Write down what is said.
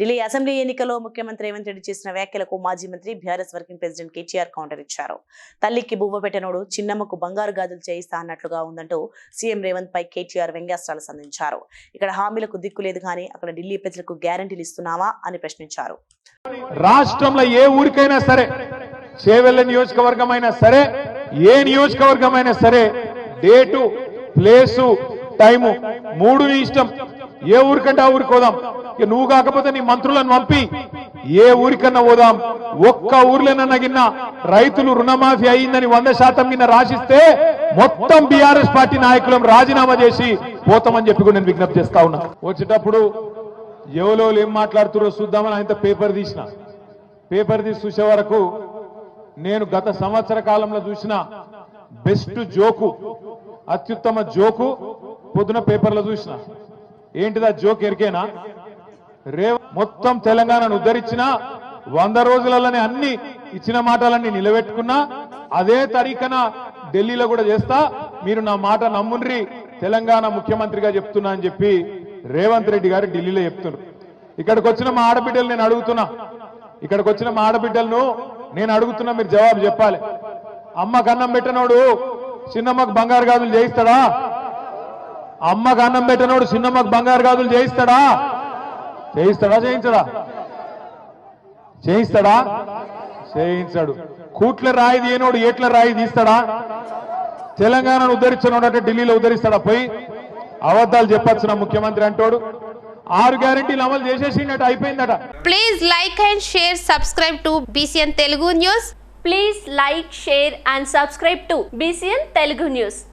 Delhi assembly ఎన్నికల్లో ముఖ్యమంత్రి రేవంత్ రెడ్డి చేసిన వ్యాఖ్యలకు మాజీ మంత్రి BRS working president KTR counter ఇచ్చారు. తల్లికి బువ్వ పెట్టనోడు చిన్నమ్మకు బంగారు గాజులు చేయిస్తా అన్నట్లుగా ఉందంటూ సీఎం రేవంత్ పై కేటీఆర్ వ్యంగ్యాస్త్రాలు సంధించారు. ఇక్కడ హామీలకు దిక్కు లేదు కానీ అక్కడ ఢిల్లీ ప్రజలకు గ్యారంటీలు ఇస్తున్నావా అని ప్రశ్నించారు. రాష్ట్రంలో ఏ ఊరికైనా సరే చేవెళ్ళ నియోజకవర్గం అయినా సరే ఏ నియోజకవర్గం అయినా సరే డేటు ప్లేసు టైము మూడు ఇష్టం. ఏ ఊరికంటే ఆ ఊరికి పోదాం. ఇక నువ్వు కాకపోతే నీ మంత్రులను పంపి. ఏ ఊరికన్నా పోదాం. ఒక్క ఊర్లోనన్నా గిన్న రైతులు రుణమాఫీ అయిందని వంద శాతం గిన్న రాసిస్తే మొత్తం బీఆర్ఎస్ పార్టీ నాయకులం రాజీనామా చేసి పోతామని చెప్పి కూడా నేను విజ్ఞప్తి చేస్తా ఉన్నా. వచ్చేటప్పుడు ఎవరో ఏం మాట్లాడుతురో చూద్దామని ఆయన పేపర్ తీసిన. పేపర్ తీసి చూసే వరకు నేను గత సంవత్సర కాలంలో చూసిన బెస్ట్ జోకు అత్యుత్తమ జోకు పొద్దున పేపర్లో చూసిన. ఏంటిదా జోక్ ఎరికేనా? మొత్తం తెలంగాణను ఉద్ధరించిన వంద రోజులలోనే అన్ని ఇచ్చిన మాటలన్నీ నిలబెట్టుకున్నా అదే తరీకన ఢిల్లీలో కూడా చేస్తా. మీరు నా మాట నమ్ముండ్రి తెలంగాణ ముఖ్యమంత్రిగా చెప్తున్నా అని చెప్పి రేవంత్ రెడ్డి గారు ఢిల్లీలో చెప్తున్నారు. ఇక్కడికి వచ్చిన మా ఆడబిడ్డలు నేను అడుగుతున్నా. ఇక్కడికి వచ్చిన మా ఆడబిడ్డలను నేను అడుగుతున్నా మీరు జవాబు చెప్పాలి. అమ్మకు అన్నం పెట్టనోడు చిన్నమ్మకు బంగారు గాజులు చేయిస్తాడా? అమ్మకు అన్నం పెట్టనోడు చిన్నమ్మకు బంగారు గాజులు చేయిస్తాడా? చేయిస్తాడా? చేయించడా? చేయిస్తాడా? చేయించాడు. కూట్ల రాయి తీయనోడు ఏట్ల రాయి తీస్తాడా? తెలంగాణను ఉద్ధరించినోడు అంటే ఢిల్లీలో ఉద్ధరిస్తాడా? పోయి అబద్ధాలు చెప్పొచ్చు నా ముఖ్యమంత్రి అంటోడు? ఆరు గ్యారంటీలు అమలు చేసేసిండట అయిపోయిందట. Please like and share subscribe to BCN Telugu news please like share and subscribe to BCN Telugu news